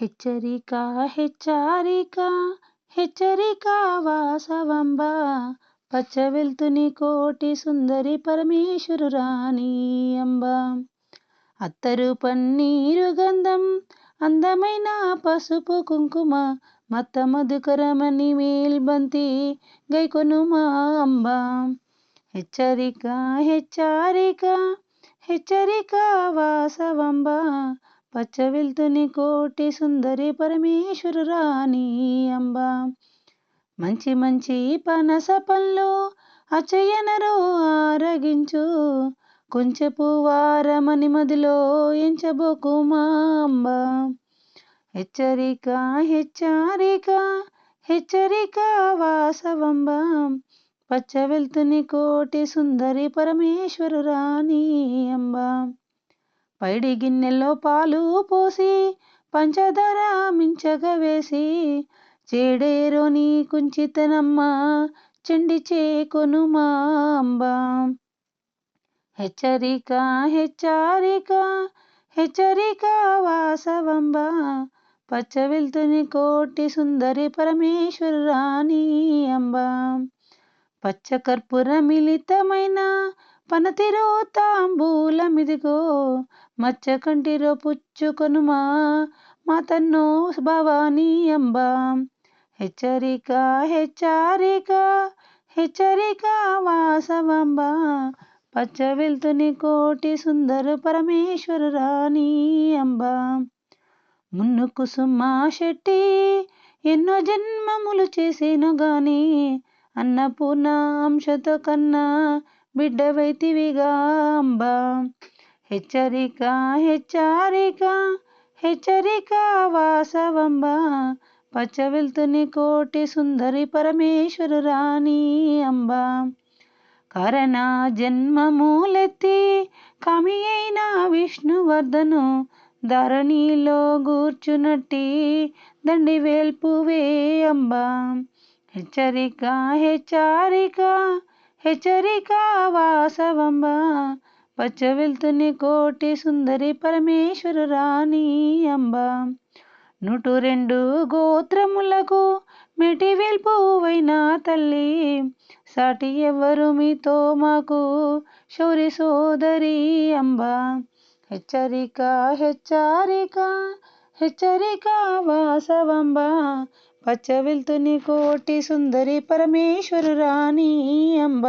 హెచ్చరిక హెచ్చరిక హెచ్చరిక వాసవంబ. పచ్చ వెళ్తుని కోటి సుందరి పరమేశ్వరు రాణి అంబ. అత్తరు పన్నీరు గంధం అందమైన పసుపు కుంకుమ మత్త మధుకరమని మేల్బంతి గైకొనుమా అంబ. హెచ్చరిక హెచ్చరిక హెచ్చరిక వాసవంబ. పచ్చవెల్తుని కోటి సుందరి పరమేశ్వరు రాణి అంబ. మంచి మంచి పనస పళ్ళు అచయనరో ఆరగించు. కొంచెపు వారమని మదిలో ఎంచబోకుమా అంబ. హెచ్చరిక హెచ్చరిక హెచ్చరిక వాసవంబ. పచ్చ వెళ్తుని కోటి సుందరి పరమేశ్వరు రాణి అంబ. పైడి గిన్నెలో పాలు పోసి పంచదార మించగ వేసి చేడేరోని కుంచితనమ్మ చెండి చేకొను మాంబ హెచ్చరిక హెచ్చరిక హెచ్చరిక వాసవంబ. పచ్చ వెళ్తుని కోటి సుందరి పరమేశ్వరు రాణి అంబ. పచ్చ కర్పూర మిళితమైన పనతిరో తాంబూలమిదిగో మచ్చ కంటిరో పుచ్చుకొనుమా మాతన్నో భవానీ అంబ. హెచ్చరిక హెచ్చరిక హెచ్చరిక వాసవంబ. పచ్చ వెళ్తుని కోటి సుందర పరమేశ్వర రాణి అంబ. మున్ను కుసుమ శెట్టి ఎన్నో జన్మములు చేసేను గాని అన్నపూర్ణ అంశతో కన్నా బిడ్డవైతివిగా అంబ హెచ్చరిక హెచ్చరిక హెచ్చరిక వాసవంబ. పచ్చ వెళ్తుని కోటి సుందరి పరమేశ్వరు రాణి అంబ. కరణ జన్మమూలెత్తి కమి అయిన విష్ణువర్ధను ధరణిలో గూర్చునట్టి దండి వేల్పువే అంబ. హెచ్చరిక హెచ్చరిక హెచ్చరిక వాసవంబ. పచ్చ వెళ్తుని కోటి సుందరి పరమేశ్వరు రాణి అంబ. నూటు రెండు గోత్రములకు మెటి వెల్పువైన తల్లి. సాటి ఎవరు మీతో మాకు శౌరి సోదరి అంబ. హెచ్చరిక హెచ్చరిక హెచ్చరిక వాసవంబ. పచ్చ వెళ్తుని కోటి సుందరి పరమేశ్వరు రాణి అంబ.